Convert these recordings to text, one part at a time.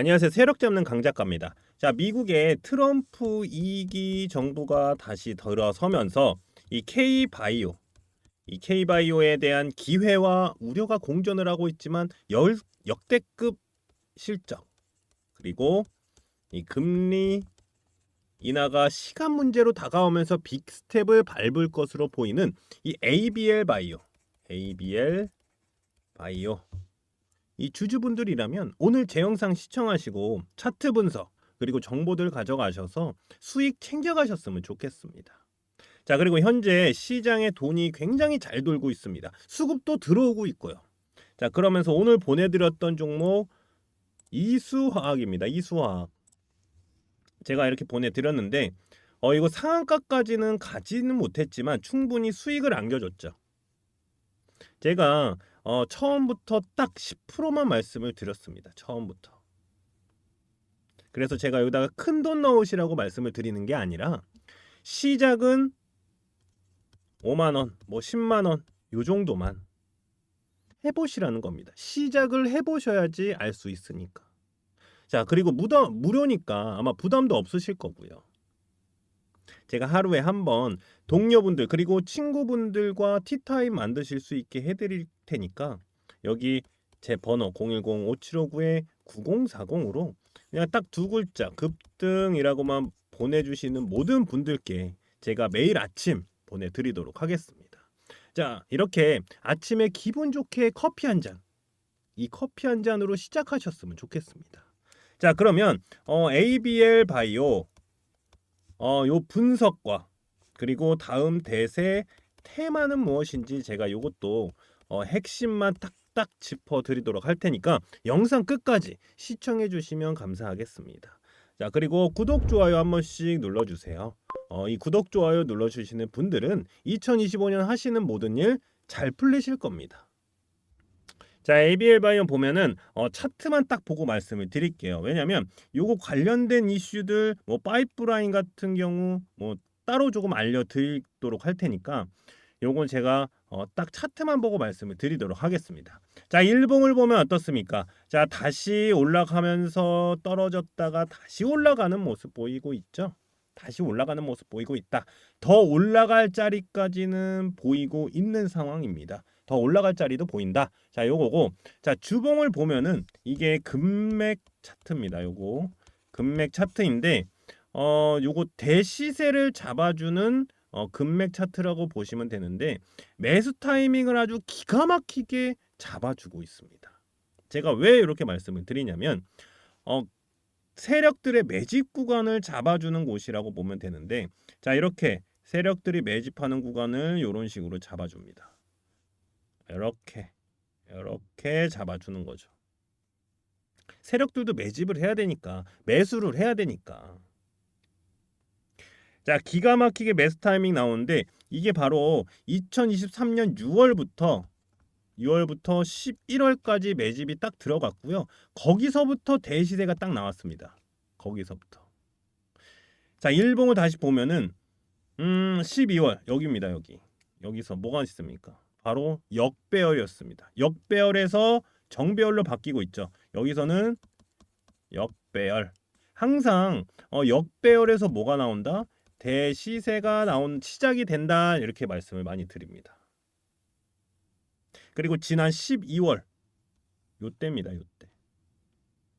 안녕하세요. 세력 잡는 강 작가입니다. 자, 미국의 트럼프 2기 정부가 다시 들어서면서 이 K바이오, 이 K바이오에 대한 기회와 우려가 공존을 하고 있지만 열, 역대급 실적 그리고 이 금리 인하가 시간 문제로 다가오면서 빅스텝을 밟을 것으로 보이는 이 ABL 바이오, ABL 바이오 이 주주분들이라면 오늘 제 영상 시청하시고 차트 분석 그리고 정보들 가져가셔서 수익 챙겨가셨으면 좋겠습니다. 자 그리고 현재 시장에 돈이 굉장히 잘 돌고 있습니다. 수급도 들어오고 있고요. 자 그러면서 오늘 보내드렸던 종목 이수화학입니다. 이수화학 제가 이렇게 보내드렸는데 어 이거 상한가까지는 가지는 못했지만 충분히 수익을 안겨줬죠. 제가 어, 처음부터 딱 10%만 말씀을 드렸습니다. 처음부터. 그래서 제가 여기다가 큰 돈 넣으시라고 말씀을 드리는 게 아니라 시작은 5만 원, 뭐 10만 원, 요 정도만 해보시라는 겁니다. 시작을 해보셔야지 알 수 있으니까. 자, 그리고 무더, 무료니까 아마 부담도 없으실 거고요. 제가 하루에 한 번 동료분들 그리고 친구분들과 티타임 만드실 수 있게 해드릴 테니까 여기 제 번호 010-5759-9040으로 그냥 딱 두 글자 급등이라고만 보내주시는 모든 분들께 제가 매일 아침 보내드리도록 하겠습니다. 자 이렇게 아침에 기분 좋게 커피 한 잔, 이 커피 한 잔으로 시작하셨으면 좋겠습니다. 자 그러면 어, ABL 바이오 어, 요 분석과 그리고 다음 대세 테마는 무엇인지 제가 요것도 어, 핵심만 딱딱 짚어 드리도록 할 테니까 영상 끝까지 시청해 주시면 감사하겠습니다. 자, 그리고 구독 좋아요 한 번씩 눌러 주세요. 어, 이 구독 좋아요 눌러 주시는 분들은 2025년 하시는 모든 일 잘 풀리실 겁니다. 자, ABL 바이오 보면은 어, 차트만 딱 보고 말씀을 드릴게요. 왜냐면 요거 관련된 이슈들 뭐 파이프라인 같은 경우 뭐 따로 조금 알려드리도록 할 테니까 요건 제가 어, 딱 차트만 보고 말씀을 드리도록 하겠습니다. 자, 일봉을 보면 어떻습니까? 자, 다시 올라가면서 떨어졌다가 다시 올라가는 모습 보이고 있죠? 다시 올라가는 모습 보이고 있다. 더 올라갈 자리까지는 보이고 있는 상황입니다. 더 올라갈 자리도 보인다. 자, 요거고. 자, 주봉을 보면은 이게 금맥 차트입니다. 요거. 금맥 차트인데 어, 요거 대시세를 잡아주는 어, 금맥 차트라고 보시면 되는데 매수 타이밍을 아주 기가 막히게 잡아주고 있습니다. 제가 왜 이렇게 말씀을 드리냐면 어, 세력들의 매집 구간을 잡아주는 곳이라고 보면 되는데 자 이렇게 세력들이 매집하는 구간을 이런 식으로 잡아줍니다. 이렇게 이렇게 잡아주는 거죠. 세력들도 매집을 해야 되니까 매수를 해야 되니까 자 기가 막히게 매수 타이밍 나오는데 이게 바로 2023년 6월부터 6월부터 11월까지 매집이 딱 들어갔고요. 거기서부터 대시세가 딱 나왔습니다. 거기서부터. 자, 일봉을 다시 보면은 음, 12월 여기입니다. 여기. 여기서 뭐가 있습니까? 바로 역배열이었습니다. 역배열에서 정배열로 바뀌고 있죠. 여기서는 역배열. 항상 어, 역배열에서 뭐가 나온다? 대시세가 나온 시작이 된다 이렇게 말씀을 많이 드립니다. 그리고 지난 12월 요때입니다. 요때.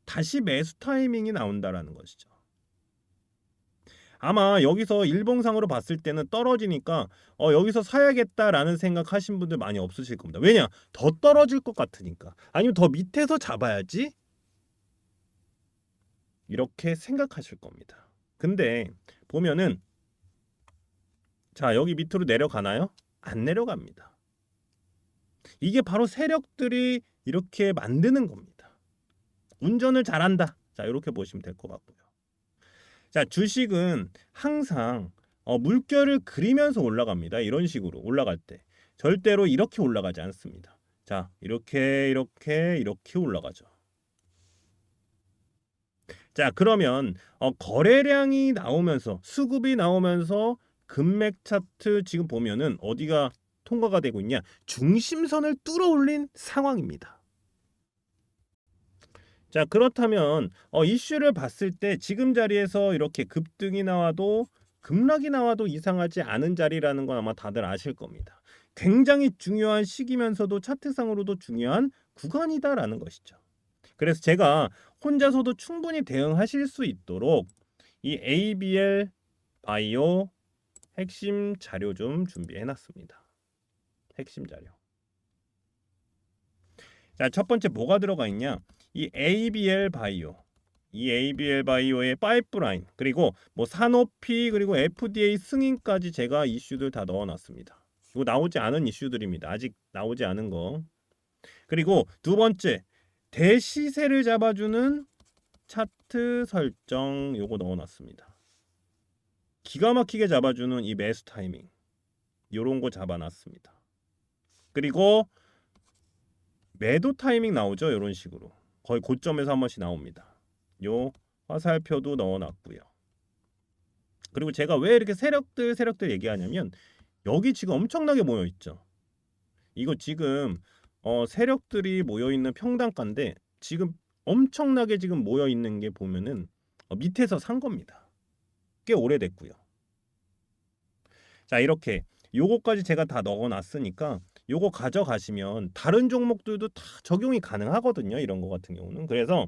다시 매수 타이밍이 나온다라는 것이죠. 아마 여기서 일봉상으로 봤을 때는 떨어지니까 어, 여기서 사야겠다라는 생각하신 분들 많이 없으실 겁니다. 왜냐? 더 떨어질 것 같으니까. 아니면 더 밑에서 잡아야지. 이렇게 생각하실 겁니다. 근데 보면은 자, 여기 밑으로 내려가나요? 안 내려갑니다. 이게 바로 세력들이 이렇게 만드는 겁니다. 운전을 잘한다. 자, 이렇게 보시면 될 것 같고요. 자, 주식은 항상 어, 물결을 그리면서 올라갑니다. 이런 식으로 올라갈 때 절대로 이렇게 올라가지 않습니다. 자, 이렇게 이렇게 이렇게 올라가죠. 자, 그러면 어, 거래량이 나오면서 수급이 나오면서 금맥 차트 지금 보면은 어디가 통과가 되고 있냐? 중심선을 뚫어 올린 상황입니다. 자 그렇다면 어, 이슈를 봤을 때 지금 자리에서 이렇게 급등이 나와도 급락이 나와도 이상하지 않은 자리라는 건 아마 다들 아실 겁니다. 굉장히 중요한 시기면서도 차트상으로도 중요한 구간이다라는 것이죠. 그래서 제가 혼자서도 충분히 대응하실 수 있도록 이 ABL 바이오 핵심 자료 좀 준비해 놨습니다. 핵심 자료. 자, 첫 번째 뭐가 들어가 있냐? 이 ABL 바이오. 이 ABL 바이오의 파이프라인 그리고 뭐 산업피 그리고 FDA 승인까지 제가 이슈들 다 넣어 놨습니다. 이거 나오지 않은 이슈들입니다. 아직 나오지 않은 거. 그리고 두 번째 대시세를 잡아주는 차트 설정 요거 넣어 놨습니다. 기가 막히게 잡아주는 이 매수 타이밍 요런 거 잡아놨습니다. 그리고 매도 타이밍 나오죠 요런 식으로 거의 고점에서 한 번씩 나옵니다. 요 화살표도 넣어놨고요. 그리고 제가 왜 이렇게 세력들 세력들 얘기하냐면 여기 지금 엄청나게 모여 있죠. 이거 지금 어, 세력들이 모여 있는 평단가인데 지금 엄청나게 지금 모여 있는 게 보면은 어, 밑에서 산 겁니다. 꽤 오래됐고요. 자 이렇게 요거까지 제가 다 넣어놨으니까 요거 가져가시면 다른 종목들도 다 적용이 가능하거든요. 이런 거 같은 경우는 그래서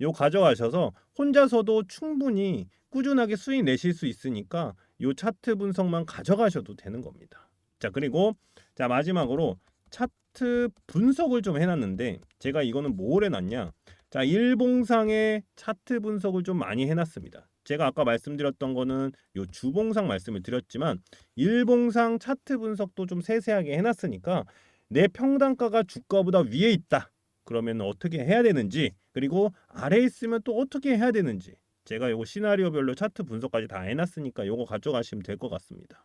요 가져가셔서 혼자서도 충분히 꾸준하게 수익 내실 수 있으니까 요 차트 분석만 가져가셔도 되는 겁니다. 자 그리고 자 마지막으로 차트 분석을 좀 해놨는데 제가 이거는 뭘 해놨냐? 자 일봉상의 차트 분석을 좀 많이 해놨습니다. 제가 아까 말씀드렸던 거는 요 주봉상 말씀을 드렸지만 일봉상 차트 분석도 좀 세세하게 해놨으니까 내 평단가가 주가보다 위에 있다. 그러면 어떻게 해야 되는지 그리고 아래에 있으면 또 어떻게 해야 되는지 제가 요거 시나리오별로 차트 분석까지 다 해놨으니까 요거 가져가시면 될 것 같습니다.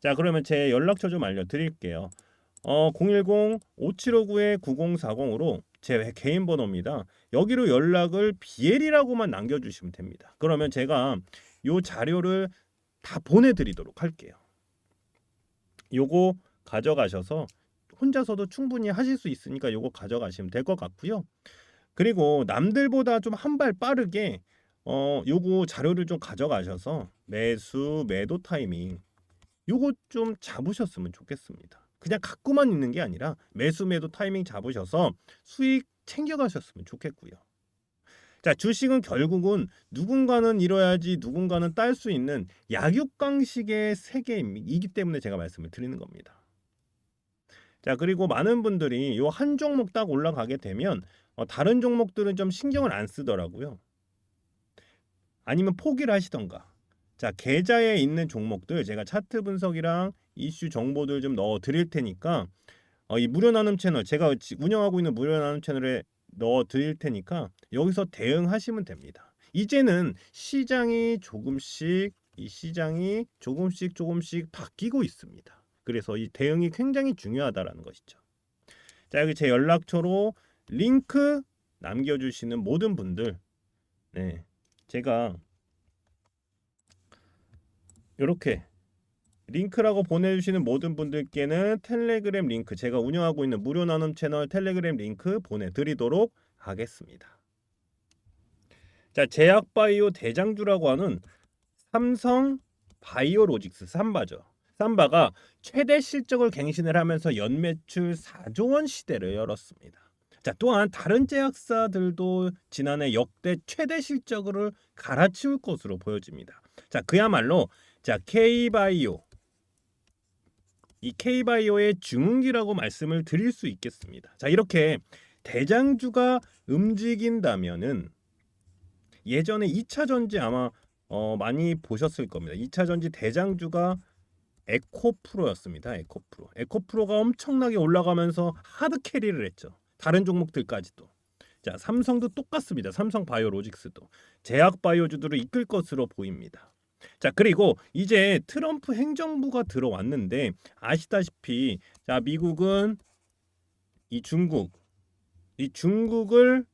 자 그러면 제 연락처 좀 알려드릴게요. 어 010-5759-9040으로 제 개인 번호입니다. 여기로 연락을 BL이라고만 남겨주시면 됩니다. 그러면 제가 요 자료를 다 보내드리도록 할게요. 요거 가져가셔서 혼자서도 충분히 하실 수 있으니까 요거 가져가시면 될 것 같고요. 그리고 남들보다 좀 한 발 빠르게 어 요거 자료를 좀 가져가셔서 매수 매도 타이밍 요거 좀 잡으셨으면 좋겠습니다. 그냥 갖고만 있는 게 아니라 매수 매도 타이밍 잡으셔서 수익 챙겨가셨으면 좋겠고요. 자 주식은 결국은 누군가는 잃어야지 누군가는 딸 수 있는 약육강식의 세계이기 때문에 제가 말씀을 드리는 겁니다. 자 그리고 많은 분들이 요 한 종목 딱 올라가게 되면 어, 다른 종목들은 좀 신경을 안 쓰더라고요. 아니면 포기를 하시던가. 자 계좌에 있는 종목들 제가 차트 분석이랑 이슈 정보들 좀 넣어 드릴 테니까 어, 이 무료 나눔 채널 제가 지- 운영하고 있는 무료 나눔 채널에 넣어 드릴 테니까 여기서 대응하시면 됩니다. 이제는 시장이 조금씩 이 시장이 조금씩 조금씩 바뀌고 있습니다. 그래서 이 대응이 굉장히 중요하다라는 것이죠. 자 여기 제 연락처로 링크 남겨주시는 모든 분들, 네 제가 이렇게 링크라고 보내주시는 모든 분들께는 텔레그램 링크 제가 운영하고 있는 무료 나눔 채널 텔레그램 링크 보내드리도록 하겠습니다. 자 제약바이오 대장주라고 하는 삼성 바이오로직스 삼바죠. 삼바가 최대 실적을 갱신을 하면서 연매출 4조 원 시대를 열었습니다. 자 또한 다른 제약사들도 지난해 역대 최대 실적을 갈아치울 것으로 보여집니다. 자 그야말로 자 K바이오 이 K바이오의 중흥기라고 말씀을 드릴 수 있겠습니다. 자, 이렇게 대장주가 움직인다면은 예전에 2차 전지 아마 어, 많이 보셨을 겁니다. 2차 전지 대장주가 에코프로였습니다. 에코프로. 에코프로가 엄청나게 올라가면서 하드 캐리를 했죠. 다른 종목들까지도. 자, 삼성도 똑같습니다. 삼성 바이오로직스도 제약 바이오주들을 이끌 것으로 보입니다. 자 그리고 이제 트럼프 행정부가 들어왔는데 아시다시피 자 미국은 이 중국 이 중국을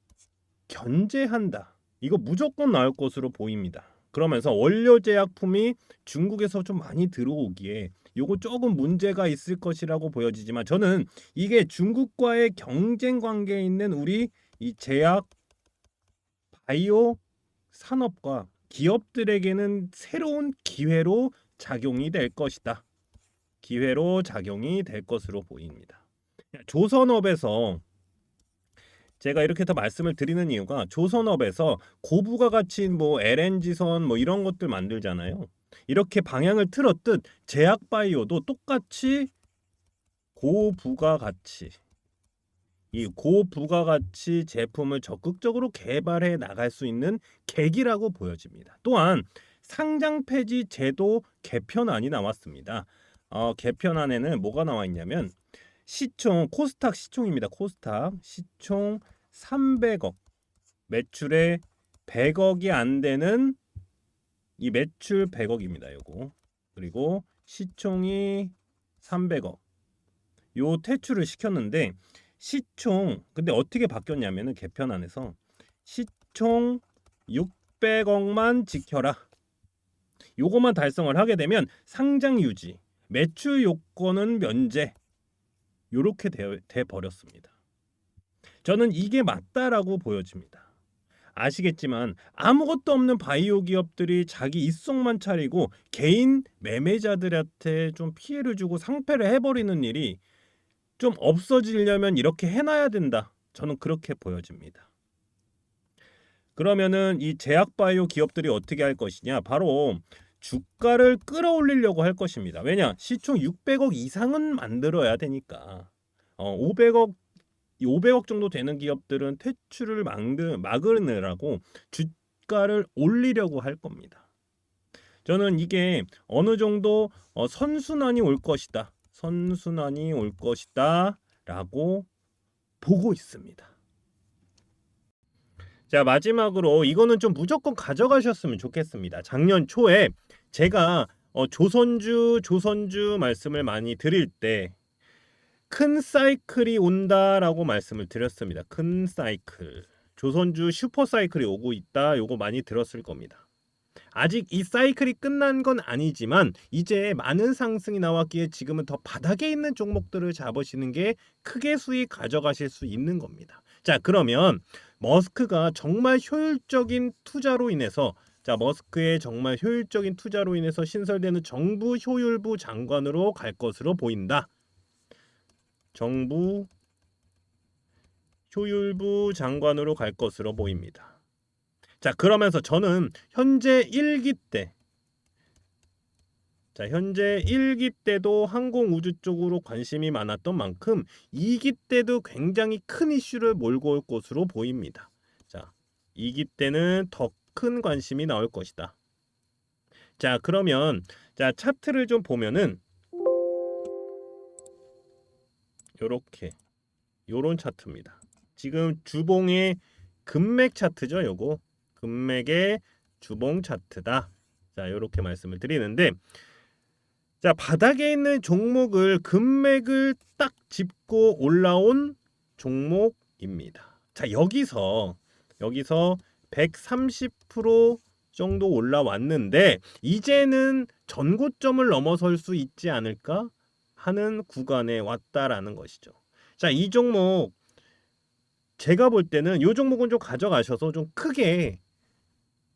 견제한다. 이거 무조건 나올 것으로 보입니다. 그러면서 원료 제약품이 중국에서 좀 많이 들어오기에 요거 조금 문제가 있을 것이라고 보여지지만 저는 이게 중국과의 경쟁 관계에 있는 우리 이 제약 바이오 산업과 기업들에게는 새로운 기회로 작용이 될 것이다. 기회로 작용이 될 것으로 보입니다. 조선업에서 제가 이렇게 더 말씀을 드리는 이유가 조선업에서 고부가 가치인 뭐 LNG선 뭐 이런 것들 만들잖아요. 이렇게 방향을 틀었듯 제약바이오도 똑같이 고부가 가치 이 고부가가치 제품을 적극적으로 개발해 나갈 수 있는 계기라고 보여집니다. 또한 상장 폐지 제도 개편안이 나왔습니다. 어, 개편안에는 뭐가 나와 있냐면 시총 코스닥 시총입니다. 코스닥 시총 300억 매출에 100억이 안 되는 이 매출 100억입니다. 요거 그리고 시총이 300억 요 퇴출을 시켰는데 시총 근데 어떻게 바뀌었냐면은 개편 안에서 시총 600억만 지켜라. 요것만 달성을 하게 되면 상장 유지, 매출 요건은 면제 요렇게 돼, 돼 버렸습니다. 저는 이게 맞다라고 보여집니다. 아시겠지만 아무것도 없는 바이오 기업들이 자기 입속만 차리고 개인 매매자들한테 좀 피해를 주고 상패를 해버리는 일이 좀 없어지려면 이렇게 해놔야 된다. 저는 그렇게 보여집니다. 그러면은 이 제약 바이오 기업들이 어떻게 할 것이냐? 바로 주가를 끌어올리려고 할 것입니다. 왜냐? 시총 600억 이상은 만들어야 되니까. 어, 500억 500억 정도 되는 기업들은 퇴출을 막느, 막으느라고 주가를 올리려고 할 겁니다. 저는 이게 어느 정도 어, 선순환이 올 것이다. 선순환이 올 것이다 라고 보고 있습니다. 자 마지막으로 이거는 좀 무조건 가져가셨으면 좋겠습니다. 작년 초에 제가 어, 조선주 조선주 말씀을 많이 드릴 때 큰 사이클이 온다라고 말씀을 드렸습니다. 큰 사이클 조선주 슈퍼 사이클이 오고 있다. 요거 많이 들었을 겁니다. 아직 이 사이클이 끝난 건 아니지만 이제 많은 상승이 나왔기에 지금은 더 바닥에 있는 종목들을 잡으시는 게 크게 수익 가져가실 수 있는 겁니다. 자, 그러면 머스크가 정말 효율적인 투자로 인해서 자, 머스크의 정말 효율적인 투자로 인해서 신설되는 정부 효율부 장관으로 갈 것으로 보인다. 정부 효율부 장관으로 갈 것으로 보입니다. 자, 그러면서 저는 현재 1기 때 자, 현재 1기 때도 항공우주 쪽으로 관심이 많았던 만큼 2기 때도 굉장히 큰 이슈를 몰고 올 것으로 보입니다. 자, 2기 때는 더 큰 관심이 나올 것이다. 자, 그러면 자, 차트를 좀 보면은 요렇게 요런 차트입니다. 지금 주봉의 금맥 차트죠, 요거. 금맥의 주봉 차트다. 자, 이렇게 말씀을 드리는데 자, 바닥에 있는 종목을 금맥을 딱 짚고 올라온 종목입니다. 자, 여기서 여기서 130% 정도 올라왔는데 이제는 전고점을 넘어설 수 있지 않을까 하는 구간에 왔다라는 것이죠. 자, 이 종목 제가 볼 때는 이 종목은 좀 가져가셔서 좀 크게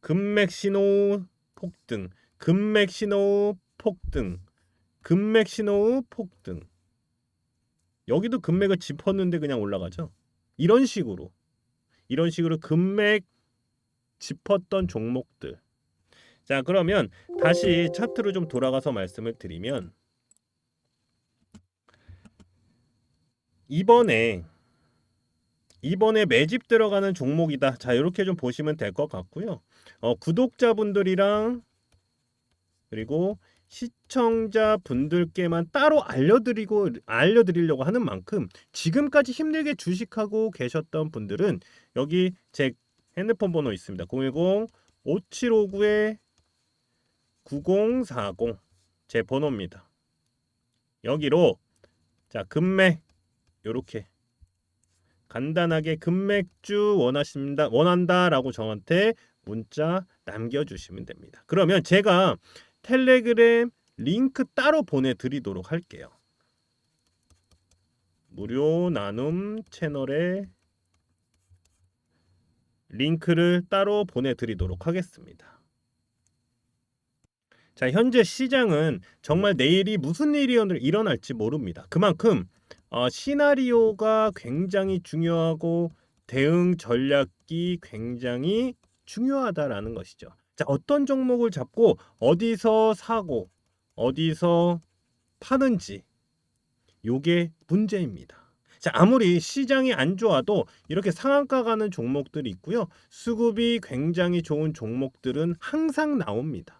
금맥 신호 폭등, 금맥 신호 폭등, 금맥 신호 폭등. 여기도 금맥을 짚었는데 그냥 올라가죠. 이런 식으로 이런 식으로 금맥 짚었던 종목들. 자, 그러면 다시 차트로 좀 돌아가서 말씀을 드리면 이번에 이번에 매집 들어가는 종목이다. 자, 이렇게 좀 보시면 될 것 같고요. 어, 구독자분들이랑 그리고 시청자분들께만 따로 알려드리고 알려드리려고 하는 만큼 지금까지 힘들게 주식하고 계셨던 분들은 여기 제 핸드폰 번호 있습니다. 010 5759에 9040 제 번호입니다. 여기로 자 금맥 요렇게 간단하게 금맥주 원하십니다 원한다라고 저한테 문자 남겨 주시면 됩니다. 그러면 제가 텔레그램 링크 따로 보내 드리도록 할게요. 무료 나눔 채널에 링크를 따로 보내 드리도록 하겠습니다. 자, 현재 시장은 정말 내일이 무슨 일이 일어날지 모릅니다. 그만큼 어, 시나리오가 굉장히 중요하고 대응 전략이 굉장히 중요하다라는 것이죠. 자, 어떤 종목을 잡고 어디서 사고 어디서 파는지 요게 문제입니다. 자, 아무리 시장이 안 좋아도 이렇게 상한가 가는 종목들이 있고요. 수급이 굉장히 좋은 종목들은 항상 나옵니다.